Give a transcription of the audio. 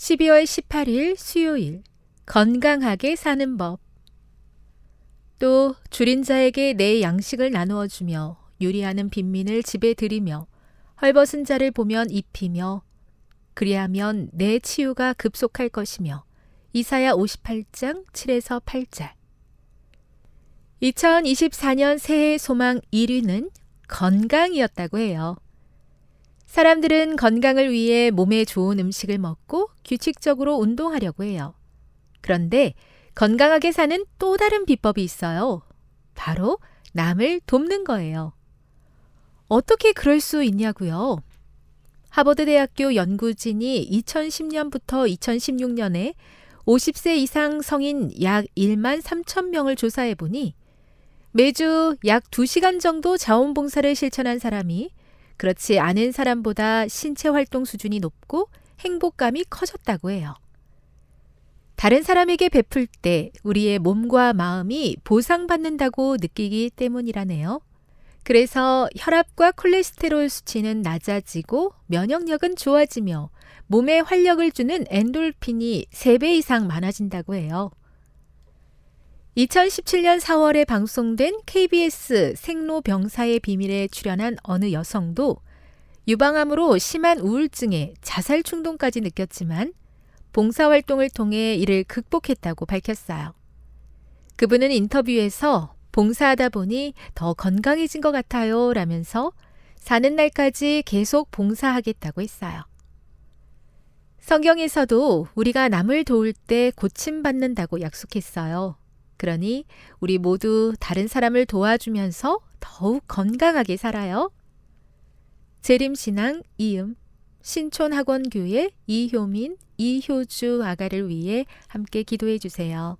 12월 18일 수요일 건강하게 사는 법. 또 줄인 자에게 내 양식을 나누어 주며 요리하는 빈민을 집에 들이며 헐벗은 자를 보면 입히며 그리하면 내 치유가 급속할 것이며 이사야 58장 7에서 8절. 2024년 새해 소망 1위는 건강이었다고 해요. 사람들은 건강을 위해 몸에 좋은 음식을 먹고 규칙적으로 운동하려고 해요. 그런데 건강하게 사는 또 다른 비법이 있어요. 바로 남을 돕는 거예요. 어떻게 그럴 수 있냐고요? 하버드 대학교 연구진이 2010년부터 2016년에 50세 이상 성인 약 1만 3천 명을 조사해 보니 매주 약 2시간 정도 자원봉사를 실천한 사람이 그렇지 않은 사람보다 신체 활동 수준이 높고 행복감이 커졌다고 해요. 다른 사람에게 베풀 때 우리의 몸과 마음이 보상받는다고 느끼기 때문이라네요. 그래서 혈압과 콜레스테롤 수치는 낮아지고 면역력은 좋아지며 몸에 활력을 주는 엔돌핀이 3배 이상 많아진다고 해요. 2017년 4월에 방송된 KBS 생로병사의 비밀에 출연한 어느 여성도 유방암으로 심한 우울증에 자살 충동까지 느꼈지만 봉사활동을 통해 이를 극복했다고 밝혔어요. 그분은 인터뷰에서 봉사하다 보니 더 건강해진 것 같아요 라면서 사는 날까지 계속 봉사하겠다고 했어요. 성경에서도 우리가 남을 도울 때 고침받는다고 약속했어요. 그러니 우리 모두 다른 사람을 도와주면서 더욱 건강하게 살아요. 재림신앙 이음 신촌학원교회 이효민, 이효주 아가를 위해 함께 기도해 주세요.